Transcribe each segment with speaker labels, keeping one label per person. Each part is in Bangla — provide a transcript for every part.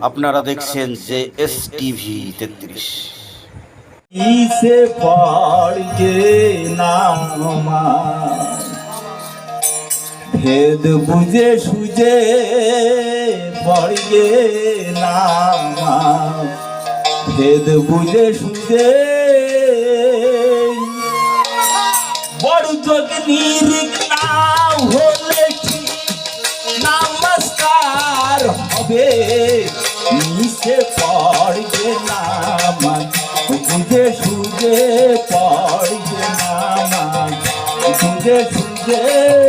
Speaker 1: আপনারা দেখছেন যে এস টিভি তেত্রিশ
Speaker 2: ভেদ বুঝে সুজে পড়িয়ে নাম ভেদ বুঝে সুজে বড় যোগ নাম হলে নমস্কার, হবে নিচে পড়বে নামান সুখে সুখে পড়বে নামান সুখে সুঝে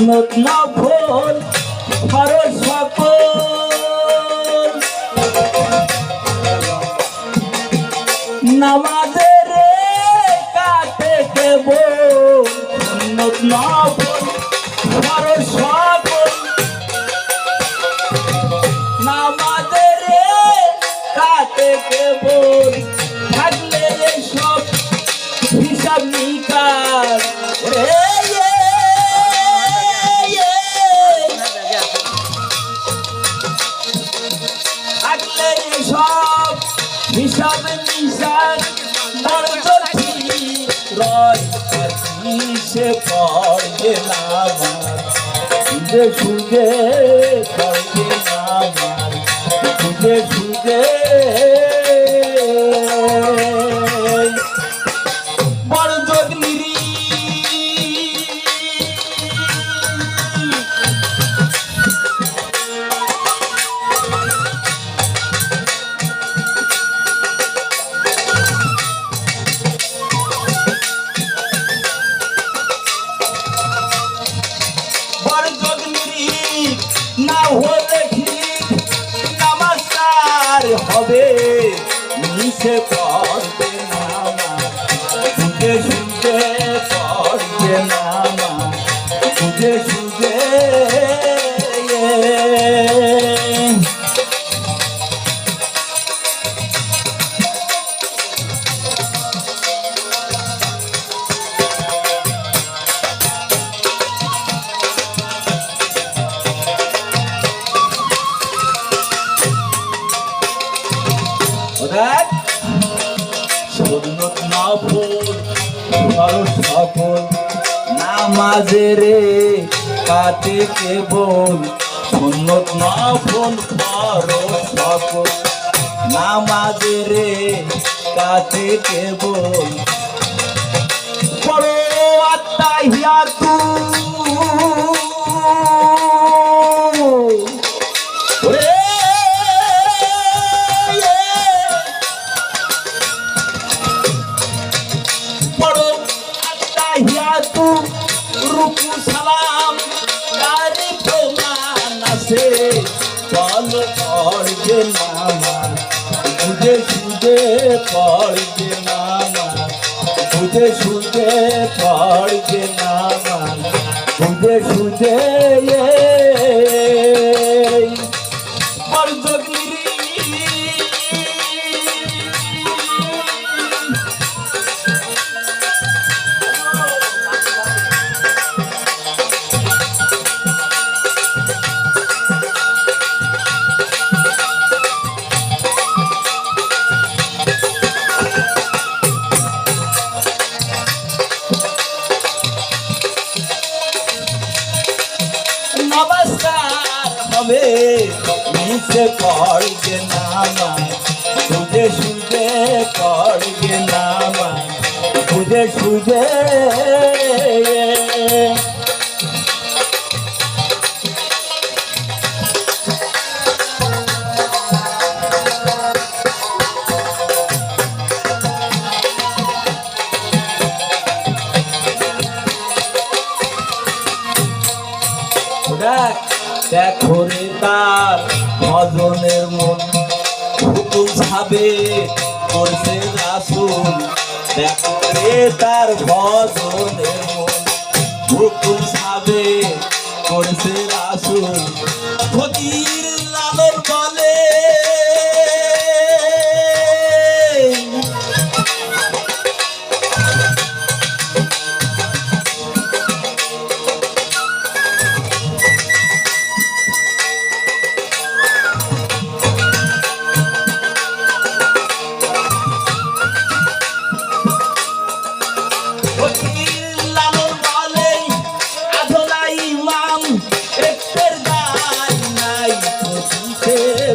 Speaker 2: উন্নত না ভোল খরচ সকল। নামাজের কাতে কেব উন্নত না ভোল সকল। নামাজের কাতে কেব থাকলে সব হিসাব নিকাশ পড়বে আমার। সুজে সুজে পড়বে সুজে সুজে সুন্নত না ফুল ধরো সকল নামাজে রে কাতে কেবল। সুন্নত না ফুল ধরো সকল নামাজে রে কাতে কেবল। বড় আত্মা হিয়া তু আছে। বল পড়বে মামা। বুঝে সুদে পড়বে মামা। বুঝে সুদে পড়বে মামা। বুঝে সুঝে নিচে পড়বে নামা সুজে সুজে পড়বে নামা সুজে। সুজে দেখো রে তার ভজনের মন। হুকুম সাবে করছে রাসুল। দেখো রে তার ভজনের মন। হুকুম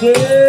Speaker 2: Yeah.